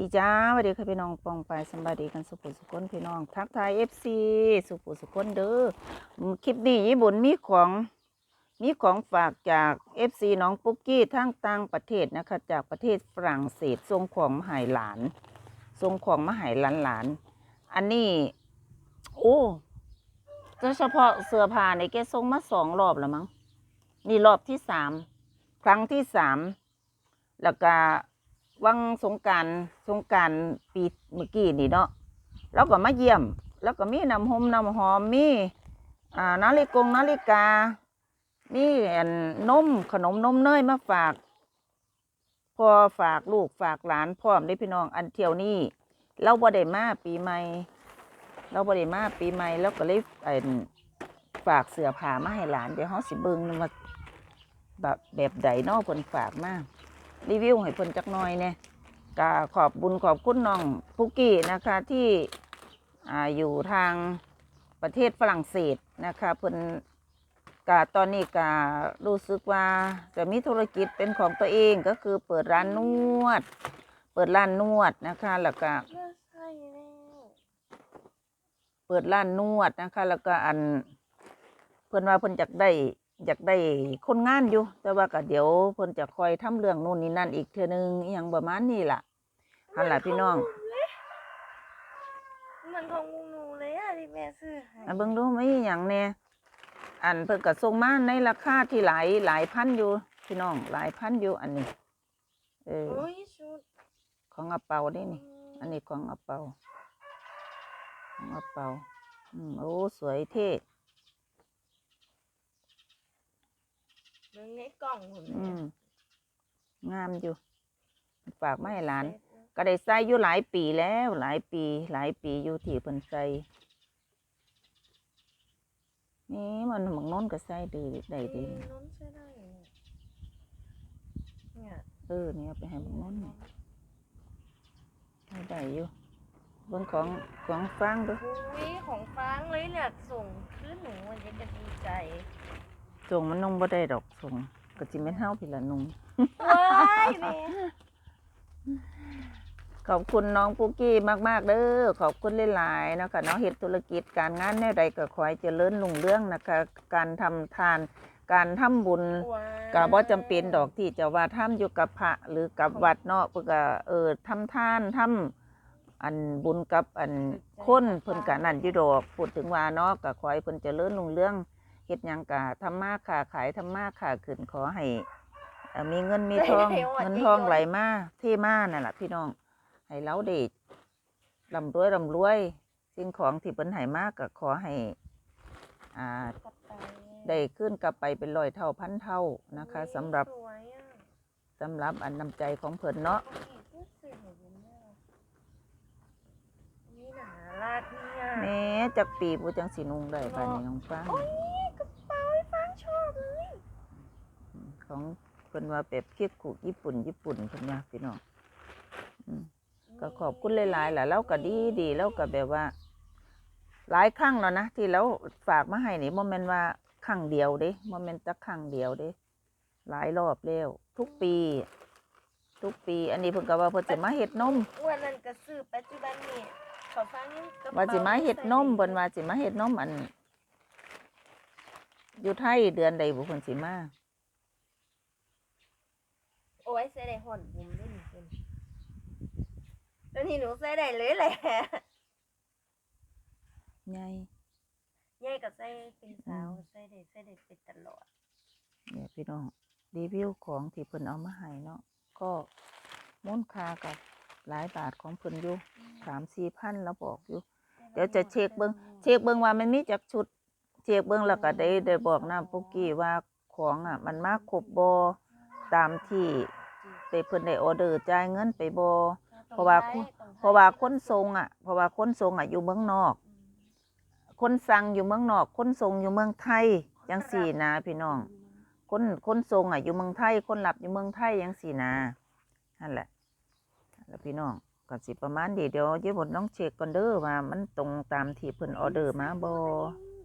ดีจ้าสวัสดีค่ะพี่น้องปองไปสำบายดีกันสุขุสุขคนพี่น้อง ทักทายเอฟซีสุขุสุขคนเด้อคลิปนี้ญี่ปุ่นมีของมีของฝากจากเอฟซีน้องปุ๊กกี้ทั้งต่างประเทศนะคะจากประเทศฝรั่งเศสส่งของมหายหลานส่งของมหายหลานหลาน อันนี้โอ้โดยเฉพาะเสื้อผ้าในแกส่งมาสองรอบแล้วมั้งนี่รอบที่สามครั้งที่สามแล้วก็ วังสงการสงการปีเมื่อกี้นี่เนาะแล้วก็มาเยี่ยม แล้วก็มีน้ำหอมน้ำหอมมีอ่านาฬิกงนาฬิกา มีอันนมขนมนมเนยมาฝากพ่อฝากลูกฝากหลานพร้อมได้พี่น้องอันเที่ยวนี้เราบ่ได้มาปีใหม่ เราบ่ได้มาปีใหม่แล้วก็เลยอันฝากเสื้อผ้ามาให้หลานเดี๋ยวเฮาสิเบิ่งว่าแบบแบบใดนาะเพิ่นฝากมาก รีวิวให้เพิ่นจักหน่อยเนี่ยก็ขอบบุญขอบคุณน้องปุกกี้นะคะที่อ่อยู่ทางประเทศฝรั่งเศสนะคะเพิ่นกาตอนนี้ก็รู้สึกว่าจะมีธุรกิจเป็นของตัวเองก็คือเปิดร้านนวด เปิดร้านนวดนะคะแล้วก็เปิดร้านนวดนะคะ แล้วก็อันเพิ่นว่าเพิ่นอยากได้ อยากได้คนงานอยู่ แต่ว่าก็เดี๋ยวเพิ่นจะคอยทำเรื่องนู่นนี่นั่นอีกเทื่อนึงอหย่างประมาณนี้ล่ะหันล่ะพี่น้องมันของงูหนูเลยอะที่แม่ซื้อให้อันเบิ่งดูไม่อหย่างแน่อันเพิ่นก็ส่งมาในราคาที่หลายหลายพันอยู่ พี่น้องหลายพันอยู่อันนี้ เออ โอ้ยชุดของอาเปาได้นี่ อันนี้ของอาเปาของอาเปาอืมโอ้สวยเท่ เบิ่งในกล่องผมอืมงามอยู่ ฝากมาให้หลาน ก็ได้ใส่อยู่หลายปีแล้ว หลายปี หลายปีอยู่ที่เพิ่นใส่นี่มันหมักโน้นก็ใส่ดีได้ดี น้นใช้ได้เนี่ยเนี่ยเออเนี่ยเอาไปให้หมักโน้นหน่อยให้ได้อยู่เบิ่งของของฟังดู อุ้ยของฟ้างเลยเนี่ยส่งคือหนูมันจะดีใจ ส่งมันนุ่งบ่ได้ดอกส่งก็สิแม่นเฮาพี่ละนุ่งว้ายแม่ขอบคุณน้องปุกกี้มาก ๆ เด้อขอบคุณหลายๆนะคะเนาะเฮ็ดธุรกิจการงานแนวใดก็ขอให้เจริญรุ่งเรื่องนะคะ การทำทาน การทำบุญ ว้ายก็บ่จำเป็นดอกที่จะว่าทำอยู่กับพระหรือกับวัดเนาะเพิ่นก็เออทำทานทำอันบุญกับอันคนเพิ่นก็นั่นอยู่ดอกพูดถึงว่าเนาะก็ขอให้เพิ่นเจริญรุ่งเรื่อง เฮ็ดหยังก็ทำมาค้าขายทำมาค้าขึ้นขอให้เอ่อมีเงินมีทองเงินทองไหลมาเทมานั่นล่ะพี่น้องให้เราได้ร่ำรวยร่ำรวย สิ่งของที่เพิ่นให้มากก็ขอให้อ่ากลับไปได้ขึ้นกลับไปเป็นร้อยเท่าพันเท่านะคะสำหรับสวยอะสำหรับอันนำใจของเพิ่นเนาะ อุ้ยเสื้อสวยจังเลยนี่หนาลาดเนี่ย แม้จักปีผู้จังสินุงได้ป่านนี้ของฟังโอ้ยกระเป๋าไอ้ฟ้างชอบเลยของเพิ่นว่าแบบเคียกุญี่ปุ่น ญี่ปุ่นเพิ่นว่าพี่น้องอืมก็ขอบคุณหลายๆแหละแล้วก็ดีดีแล้วก็แบบว่า หลายครั้งแล้วนะที่เราฝากมาให้นี่บ่แม่นว่าครั้งเดียวเด้บ่แม่นแต่ครั้งเดียวเด้หลายรอบแล้วทุกปี ทุกปี อันนี้เพิ่นก็ว่าเพิ่นจะมาเฮ็ดนมวันนั้นก็ซื้อปัจจุบันนี่เขาฟังกระเป๋ว่าสิมาเฮ็ดนมเพิ่นว่าสิมาเฮ็ดนมอัน อยู่ไทยเดือนใดบุเพิ่นสิมาโอ้ยใส่ได้ห่อนบุมด้วยนี่คุณแล้วนี่หนูใส่ได้เลยแหละใหญ่ยายก็ใส่เป็นสาวใส่ได้ใส่ได้เป็นตลอดเนี่ยพี่น้องรีวิวของที่เพิ่นเอามาให้เนาะก็มูลค่ากับหลายบาทของเพิ่นอยู่ สามสี่พันแล้วบอกอยู่ เดี๋ยวจะเช็คเบิ่งเช็คเบิ่งว่ามันมีจักชุด เช็คเบิ่งแล้วก็ได้ได้บอกน้ำปุกกี้ว่าของอะ มันมาครบบ่ตามที่ได้เพิ่นได้ออเดอร์จ่ายเงินไปบ่เพราะว่าเพราะว่าคนทรงอะ เพราะว่าคนทรงอะอยู่เมืองนอก คนสั่งอยู่เมืองนอก คนส่งอยู่เมืองไทยจังสี่นะพี่น้อง คนคนทรงอะอยู่เมืองไทย คนหลับอยู่เมืองไทยจังสี่นะนั่นแหละแล้วพี่น้อง ก็สิประมาณดีเดี๋ยวเดี๋ยวผมต้องเช็คก่อนเด้อว่ามันตรงตามที่เพิ่นออเดอร์มาบ่อืม